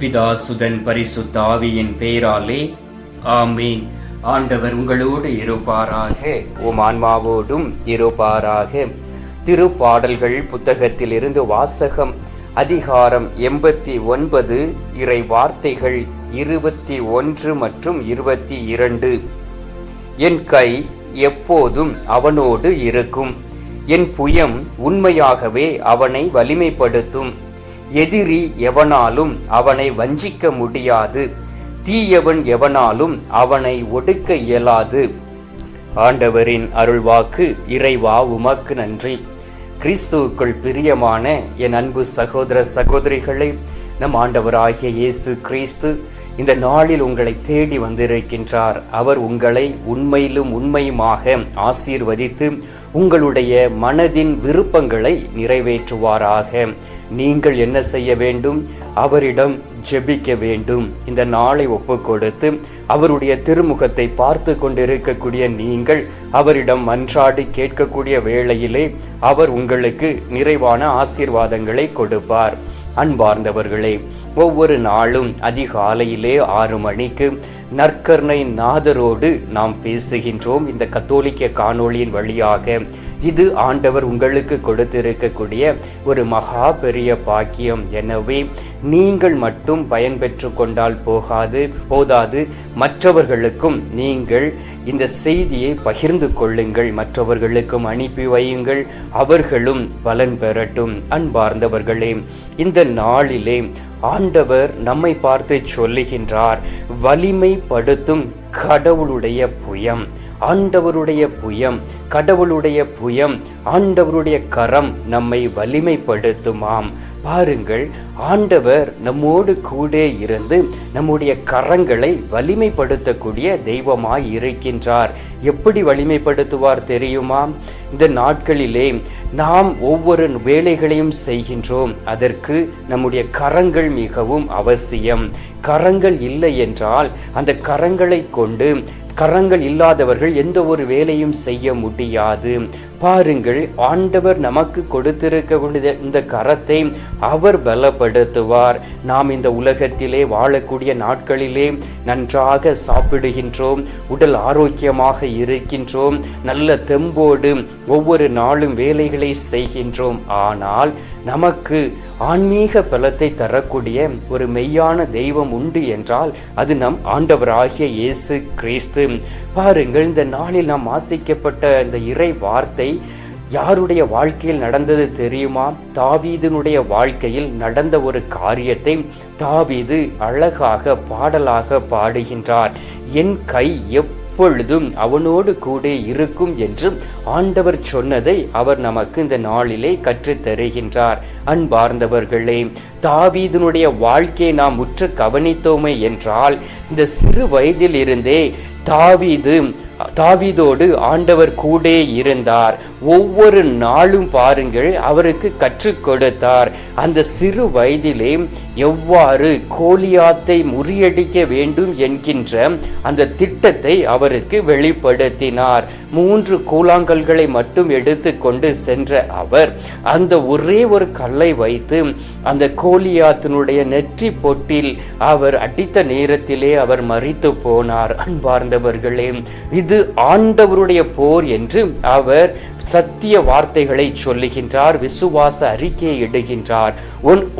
பிதாசுதன் பரிசுத்த ஆவியின் பெயராலே ஆமீன். ஆண்டவர் உங்களோடு இருப்பாராக. உம் ஆன்மாவோடும் இருப்பாராக. திருப்பாடல்கள் புத்தகத்திலிருந்து வாசகம் அதிகாரம் எண்பத்தி ஒன்பது இறை வார்த்தைகள் இருபத்தி ஒன்று மற்றும் இருபத்தி இரண்டு. என் கை எப்போதும் அவனோடு இருக்கும். என் புயம் உண்மையாகவே அவனை வலிமைப்படுத்தும். எதிரி எவனாலும் அவனை வஞ்சிக்க முடியாது. தீயவன் எவனாலும் அவனை ஒடுக்க இயலாது. ஆண்டவரின் அருள்வாக்கு இறைவா உமக்கு நன்றி. கிறிஸ்துவுக்குள் பிரியமான என் அன்பு சகோதர சகோதரிகளை நம் ஆண்டவராகிய இயேசு கிறிஸ்து இந்த நாளில் உங்களை தேடி வந்திருக்கின்றார். அவர் உங்களை உண்மையிலும் உண்மையுமாக ஆசீர்வதித்து உங்களுடைய மனதின் விருப்பங்களை நிறைவேற்றுவாராக. நீங்கள் என்ன செய்ய வேண்டும்? அவரிடம் ஜெபிக்க வேண்டும். இந்த நாளை ஒப்பு கொடுத்து அவருடைய திருமுகத்தை பார்த்து கொண்டிருக்கக்கூடிய நீங்கள் அவரிடம் மன்றாடி கேட்கக்கூடிய வேளையிலே அவர் உங்களுக்கு நிறைவான ஆசீர்வாதங்களை கொடுப்பார். அன்பார்ந்தவர்களே ஒவ்வொரு நாளும் அதிகாலையிலே ஆறு மணிக்கு நற்கர்ணை நாதரோடு நாம் பேசுகின்றோம். இந்த கத்தோலிக்க காணொளியின் வழியாக இது ஆண்டவர் உங்களுக்கு கொடுத்திருக்கக்கூடிய ஒரு மகா பெரிய பாக்கியம். எனவே நீங்கள் மட்டும் பயன்பெற்று கொண்டால் போகாது போதாது. மற்றவர்களுக்கும் நீங்கள் இந்த செய்தியை பகிர்ந்து கொள்ளுங்கள் மற்றவர்களுக்கும் அனுப்பி வையுங்கள். அவர்களும் பலன் பெறட்டும் அன்பார்ந்தவர்களே. இந்த நாளிலே ஆண்டவர் நம்மை பார்த்து சொல்லுகின்றார் வலிமைப்படுத்தும் கடவுளுடைய புயம் ஆண்டவருடைய புயம் கடவுளுடைய புயம் ஆண்டவருடைய கரம் நம்மை வலிமைப்படுத்துமாம். பாருங்கள் ஆண்டவர் நம்மோடு கூட இருந்து நம்முடைய கரங்களை வலிமைப்படுத்தக்கூடிய தெய்வமாய் இருக்கின்றார் எப்படி வலிமைப்படுத்துவார் தெரியுமா? இந்த நாட்களிலே நாம் ஒவ்வொரு வேலைகளையும் செய்கின்றோம். அதற்கு நம்முடைய கரங்கள் மிகவும் அவசியம். கரங்கள் இல்லை என்றால் அந்த கரங்களை கொண்டு கரங்கள் இல்லாதவர்கள் எந்த ஒரு வேலையும் செய்ய முடியாது. பாருங்கள் ஆண்டவர் நமக்கு கொடுத்திருக்க இந்த கரத்தை அவர் பலப்படுத்துவார். நாம் இந்த உலகத்திலே வாழக்கூடிய நாட்களிலே நன்றாக சாப்பிடுகின்றோம் உடல் ஆரோக்கியமாக இருக்கின்றோம் நல்ல தெம்போடு ஒவ்வொரு நாளும் வேலைகளை செய்கின்றோம். ஆனால் நமக்கு ஆன்மீக பலத்தை தரக்கூடிய ஒரு மெய்யான தெய்வம் உண்டு என்றால் அது நம் ஆண்டவராகிய இயேசு கிறிஸ்து. பாருங்கள் இந்த நாளில் நாம் ஆசிக்கப்பட்ட இந்த இறை வார்த்தை யாருடைய வாழ்க்கையில் நடந்தது தெரியுமா? தாவீதனுடைய வாழ்க்கையில் நடந்த ஒரு காரியத்தை தாவீது அழகாக பாடலாக பாடுகின்றார். என் கை எப் எப்பொழுதும் அவனோடு கூட இருக்கும் என்றும் ஆண்டவர் சொன்னதை அவர் நமக்கு இந்த நாளிலே கற்றுத்தருகின்றார் அன்பார்ந்தவர்களே தாவீதனுடைய வாழ்க்கையை நாம் உற்று கவனித்தோமே என்றால் இந்த சிறு வயதிலிருந்தே தாவீது தாவிதோடு ஆண்டவர் கூட இருந்தார். ஒவ்வொரு நாளும் பாருங்கள் அவருக்கு கற்றுக் கொடுத்தார். அந்த சிறு வயதிலே எவ்வாறு கோலியாத்தை முறியடிக்க வேண்டும் என்கின்ற அந்த திட்டத்தை அவருக்கு வெளிப்படுத்தினார். மூன்று கூழாங்கல்களை மட்டும் எடுத்து கொண்டு சென்ற அவர் அந்த ஒரே ஒரு கல்லை வைத்து அந்த கோலியாத்தினுடைய நெற்றி பொட்டில் அவர் அடித்த நேரத்திலே அவர் மறித்து போனார். அன்பார்ந்தவர்களே இது ஆண்டவருடைய போர் என்று அவர் சத்திய வார்த்தைகளை சொல்லுகின்றார் விசுவாச அறிக்கையை இடுகின்றார்.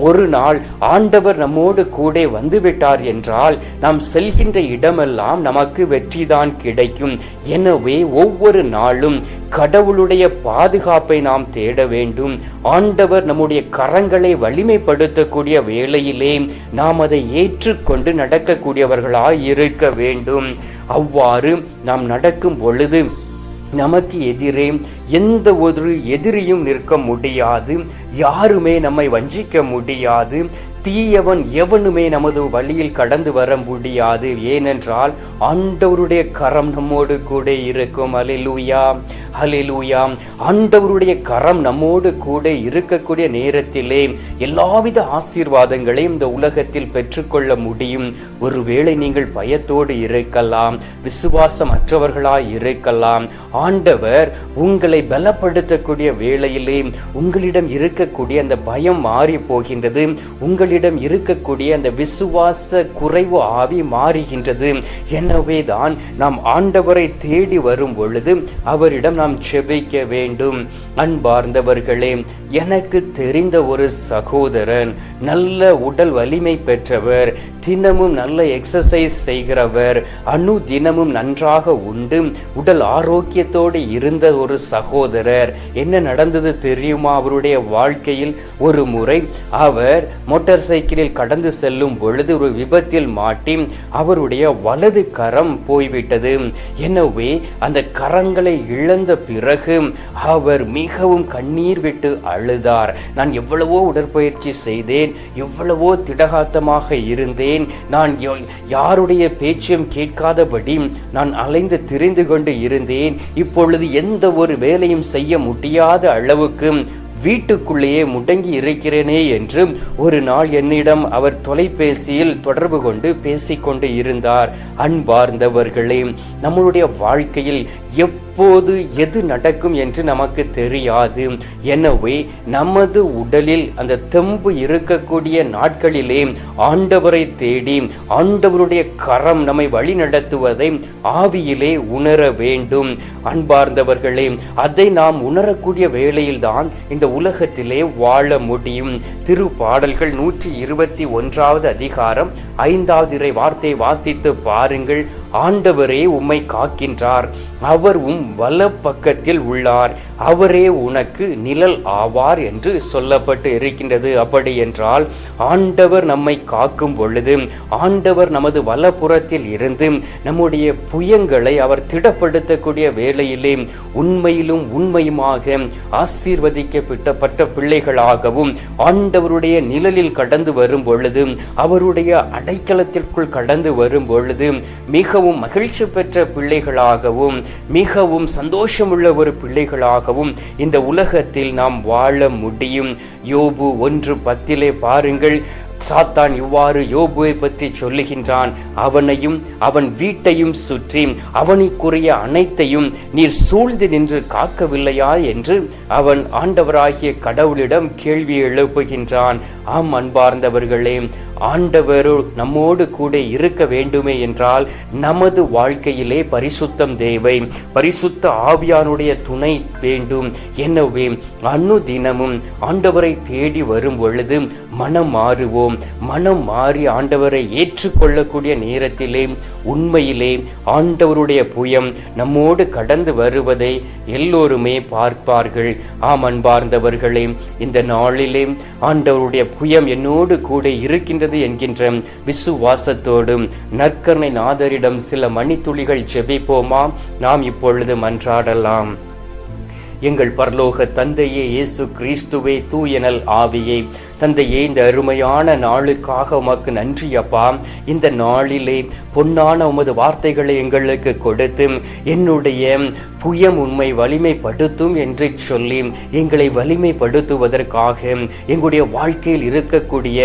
ஒரு நாள் ஆண்டவர் நம்மோடு கூட வந்துவிட்டார் என்றால் நாம் செல்கின்ற இடமெல்லாம் நமக்கு வெற்றிதான் கிடைக்கும். எனவே ஒவ்வொரு நாளும் கடவுளுடைய பாதுகாப்பை நாம் தேட வேண்டும். ஆண்டவர் நம்முடைய கரங்களை வலிமைப்படுத்தக்கூடிய வேளையிலே நாம் அதை ஏற்றுக்கொண்டு நடக்கக்கூடியவர்களாய் இருக்க வேண்டும். அவ்வாறு நாம் நடக்கும் பொழுது நமக்கு எதிரே எந்த ஒரு எதிரியும் நிற்க முடியாது. யாருமே நம்மை வஞ்சிக்க முடியாது. தீயவன் எவனுமே நமது வழியில் கடந்து வர முடியாது. ஏனென்றால் ஆண்டவருடைய கரம் நம்மோடு கூட இருக்கும். அலிலூயா அலிலூயா ஆண்டவருடைய கரம் நம்மோடு கூட இருக்கக்கூடிய நேரத்திலே எல்லாவித ஆசீர்வாதங்களையும் இந்த உலகத்தில் பெற்றுக்கொள்ள முடியும். ஒருவேளை நீங்கள் பயத்தோடு இருக்கலாம் விசுவாசமற்றவர்களாய் இருக்கலாம். ஆண்டவர் உங்களை பலப்படுத்தக்கூடிய வேளையிலே உங்களிடம் இருக்க இருக்கக்கூடிய அந்த பயம் மாறி போகின்றது. உங்களிடம் இருக்கக்கூடிய அந்த விசுவாச குறைவு ஆவி மாறுகின்றது. எனவே தான் நாம் ஆண்டவரை தேடி வரும் பொழுது அவரிடம் நாம் செபிக்க வேண்டும். அன்பார்ந்தவர்களே எனக்கு தெரிந்த ஒரு சகோதரன் நல்ல உடல் வலிமை பெற்றவர் தினமும் நல்ல எக்ஸசைஸ் செய்கிறவர் அணு தினமும் நன்றாக உண்டு உடல் ஆரோக்கியத்தோடு இருந்த ஒரு சகோதரர். என்ன நடந்தது தெரியுமா? அவருடைய வாழ்க்கையில் ஒரு முறை அவர் மோட்டார் சைக்கிளில் கடந்து செல்லும் பொழுது ஒரு விபத்தில் மாட்டி அவருடைய வலது கரம் போய்விட்டது. எனவே அந்த கரங்களை இழந்த பிறகு அவர் மிகவும் கண்ணீர் விட்டு அழுதார். நான் எவ்வளவோ உடற்பயிற்சி செய்தேன் எவ்வளவோ திடகாத்தமாக இருந்தேன். நான் யோ- யாருடைய பேச்சையும் கேட்காதபடி நான் அலைந்து திரிந்து கொண்டு இருந்தேன். இப்பொழுது எந்த ஒரு வேலையும் செய்ய முடியாத அளவுக்கு வீட்டுக்குள்ளேயே முடங்கி இருக்கிறேனே என்று ஒரு நாள் என்னிடம் அவர் தொலைபேசியில் தொடர்பு கொண்டு பேசிக்கொண்டு இருந்தார். அன்பார்ந்தவர்களே நம்மளுடைய வாழ்க்கையில் எப் எப்போது எது நடக்கும் என்று நமக்கு தெரியாது. எனவே நமது உடலில் அந்த தெம்பு இருக்கக்கூடிய நாட்களிலே ஆண்டவரை தேடி ஆண்டவருடைய கரம் நம்மை வழி நடத்துவதை ஆவியிலே உணர வேண்டும். அன்பார்ந்தவர்களே அதை நாம் உணரக்கூடிய வேளையில்தான் இந்த உலகத்திலே வாழ முடியும். திருப்பாடல்கள் நூற்றி இருபத்தி ஒன்றாவது அதிகாரம் ஐந்தாவது இறை வார்த்தை வாசித்து பாருங்கள். ஆண்டவரே உம்மை காக்கின்றார். அவர் உம் வல பக்கத்தில் உள்ளார். அவரே உனக்கு நிழல் ஆவார் என்று சொல்லப்பட்டு இருக்கின்றது. அப்படி என்றால் ஆண்டவர் நம்மை காக்கும் பொழுது ஆண்டவர் நமது வலப்புறத்தில் இருந்து நம்முடைய புயங்களை அவர் திடப்படுத்தக்கூடிய வேளையிலே உண்மையிலும் உண்மையுமாக ஆசீர்வதிக்கப்பட்ட பிள்ளைகளாகவும் ஆண்டவருடைய நிழலில் கடந்து வரும் பொழுது அவருடைய அடைக்கலத்திற்குள் கடந்து வரும் பொழுது மிகவும் மகிழ்ச்சி பெற்ற பிள்ளைகளாகவும் மிகவும் சந்தோஷமுள்ள ஒரு பிள்ளைகளாகவும் இந்த உலகத்தில் நாம் வாழ முடியும். யோபு ஒன்று பத்திலே பாருங்கள். சாத்தான் இவ்வாறு யோபுவை பற்றி சொல்லுகின்றான். அவனையும் அவன் வீட்டையும் சுற்றி அவனுக்குரிய அனைத்தையும் நீர் சூழ்ந்து நின்று காக்கவில்லையா என்று அவன் ஆண்டவராகிய கடவுளிடம் கேள்வி எழுப்புகின்றான். ஆம் அன்பார்ந்தவர்களே ஆண்டவர் நம்மோடு கூட இருக்க வேண்டுமே என்றால் நமது வாழ்க்கையிலே பரிசுத்தம் தேவை. பரிசுத்த ஆவியானுடைய துணை வேண்டும். எனவே அன்னு தினமும் ஆண்டவரை தேடி வரும் பொழுது மனம் மாறுவோம் மனம் மாறி ஆண்டவரை ஏற்றுக்கொள்ளக்கூடிய நேரத்திலே உண்மையிலே ஆண்டவருடைய புயம் நம்மோடு கடந்து வருவதை எல்லோருமே பார்ப்பார்கள். ஆம் அன்பார்ந்தவர்களே இந்த நாளிலே ஆண்டவருடைய புயம் என்னோடு கூட இருக்கின்றது என்கின்ற விசுவாசத்தோடும் நற்கர்ணை நாதரிடம் சில மணித்துளிகள் ஜெபிப்போமா? நாம் இப்பொழுது மன்றாடலாம். எங்கள் பரலோக தந்தையே இயேசு கிறிஸ்துவே தூயனல் ஆவியே தந்தையே இந்த அருமையான நாளுக்காக உமக்கு நன்றி அப்பா. இந்த நாளிலே பொன்னான உமது வார்த்தைகளை எங்களுக்கு கொடுத்து என்னுடைய புயம் உண்மை வலிமைப்படுத்தும் என்று சொல்லி எங்களை வலிமைப்படுத்துவதற்காக எங்களுடைய வாழ்க்கையில் இருக்கக்கூடிய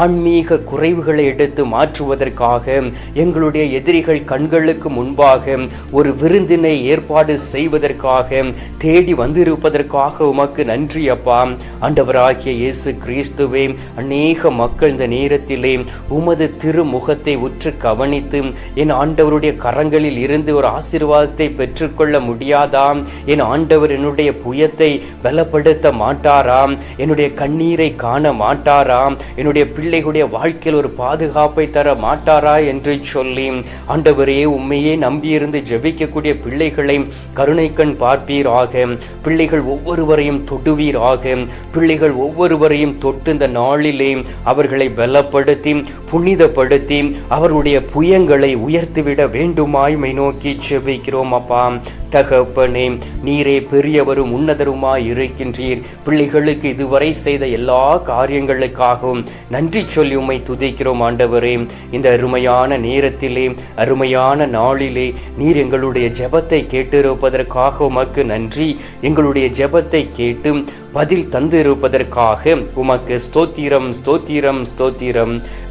ஆன்மீக குறைவுகளை எடுத்து மாற்றுவதற்காக எங்களுடைய எதிரிகள் கண்களுக்கு முன்பாக ஒரு விருந்தினை ஏற்பாடு செய்வதற்காக தேடி வந்திருப்பதற்காக உமக்கு நன்றி அப்பா. ஆண்டவராகிய இயேசு கிறிஸ்துவே அநேக மக்கள் இந்த நேரத்திலே உமது திருமுகத்தை உற்று கவனித்து என் ஆண்டவருடைய கரங்களில் இருந்து ஒரு ஆசீர்வாதத்தை பெற்றுக்கொள்ள முடியாதாம்? என் ஆண்டவர் என்னுடைய புயத்தை பலப்படுத்த மாட்டாராம்? என்னுடைய கண்ணீரை காண மாட்டாராம்? என்னுடைய பிள்ளைகளுடைய வாழ்க்கையில் ஒரு பாதுகாப்பை தர மாட்டாரா என்று சொல்லி ஆண்டவரே உண்மையே நம்பியிருந்து ஜபிக்கக்கூடிய பிள்ளைகளை கருணை கண் பார்ப்பீராக. பிள்ளைகள் ஒவ்வொருவரையும் தொடுவீராக. பிள்ளைகள் ஒவ்வொருவரையும் தொட்டு தொட்டு இந்த நாளிலே அவர்களை பலப்படுத்தி புனிதப்படுத்தி அவருடைய புயங்களை உயர்த்திவிட வேண்டுமாய் மை நோக்கி செபிக்கிறோம் அப்பா. தகப்பனே நீரே பெரியவரும் உன்னதருமாய் இருக்கின்றீர். பிள்ளைகளுக்கு இதுவரை செய்த எல்லா காரியங்களுக்காகவும் நன்றி சொல்லி உம்மை துதிக்கிறோம் ஆண்டவரே. இந்த அருமையான நேரத்திலே அருமையான நாளிலே நீர் எங்களுடைய ஜெபத்தை கேட்டிருப்பதற்காக உமக்கு நன்றி. எங்களுடைய ஜெபத்தை கேட்டு பதில் தந்திருப்பதற்காக உமக்கு ஸ்தோத்திரம் ஸ்தோத்திரம் ஸ்தோத்திரம்.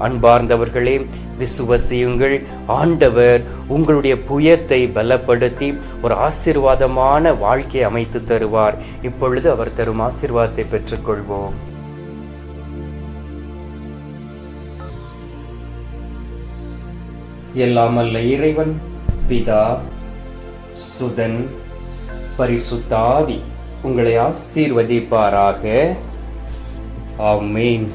அன்பார்ந்தவர்களே விசுவசியுங்கள். ஆண்டவர் உங்களுடைய புயத்தை பலப்படுத்தி ஒரு ஆசீர்வாதமான வாழ்க்கையை அமைத்து தருவார். இப்பொழுது அவர் தரும் ஆசீர்வாதத்தை பெற்றுக்கொள்வோம். எல்லாமல்ல இறைவன் பிதா சுதன் பரிசுத்தாதி உங்களை ஆசீர்வதிப்பாராக. ஆமீன்.